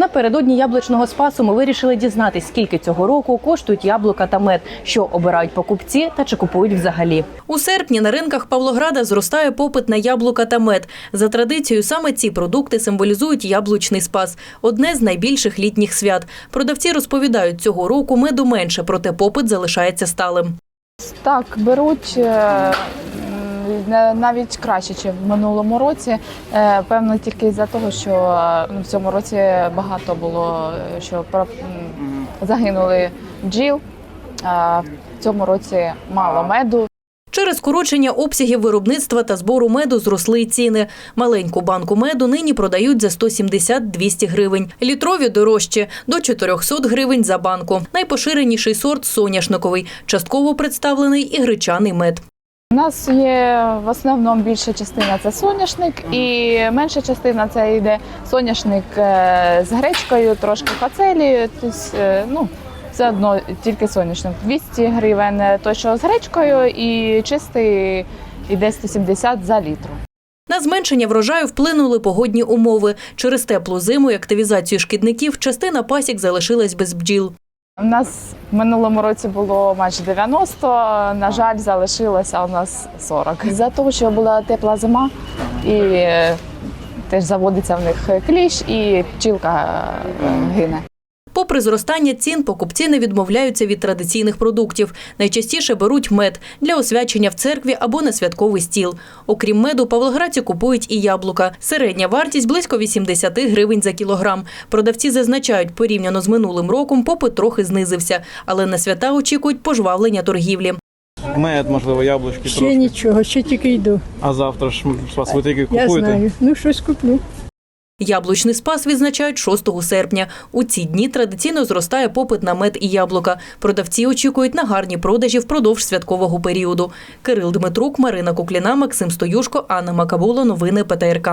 Напередодні яблучного спасу ми вирішили дізнатись, скільки цього року коштують яблука та мед, що обирають покупці та чи купують взагалі. У серпні на ринках Павлограда зростає попит на яблука та мед. За традицією, саме ці продукти символізують яблучний спас одне з найбільших літніх свят. Продавці розповідають, цього року меду менше, проте попит залишається сталим. Так, беруть е, навіть краще, ніж в минулому році. Е, Певно, тільки з-за того, що е, ну, в цьому році багато було, е, що загинули бджіл. А в цьому році мало меду. Через скорочення обсягів виробництва та збору меду зросли й ціни. Маленьку банку меду нині продають за 170-200 гривень. Літрові дорожче – до 400 гривень за банку. Найпоширеніший сорт – соняшниковий. Частково представлений і гречаний мед. У нас є в основному більша частина це соняшник, і менша частина це йде соняшник е, з гречкою, трошки фацелі. Тобто, е, ну, все одно тільки соняшник. 200 гривень той, що з гречкою, і чистий йде 170 за літру. На зменшення врожаю вплинули погодні умови. Через теплу зиму і активізацію шкідників частина пасік залишилась без бджіл. У нас в минулому році було майже 90, на жаль, залишилося у нас 40. За того, що була тепла зима і теж заводиться в них кліщ, і пчілка е, гине. Попри зростання цін, покупці не відмовляються від традиційних продуктів. Найчастіше беруть мед для освячення в церкві або на святковий стіл. Окрім меду, павлоградці купують і яблука. Середня вартість близько 80 гривень за кілограм. Продавці зазначають, порівняно з минулим роком попит трохи знизився, але на свята очікують пожвавлення торгівлі. Мед, можливо, яблучки Ще трошки. нічого, ще тільки йду. А завтра ж вас ви тільки Я купуєте? знаю. Ну, щось куплю. Яблучний спас відзначають 6 серпня. У ці дні традиційно зростає попит на мед і яблука. Продавці очікують на гарні продажі впродовж святкового періоду. Кирил Дмитрук, Марина Кукліна, Максим Стоюшко, Анна Макабула. Новини ПТРК.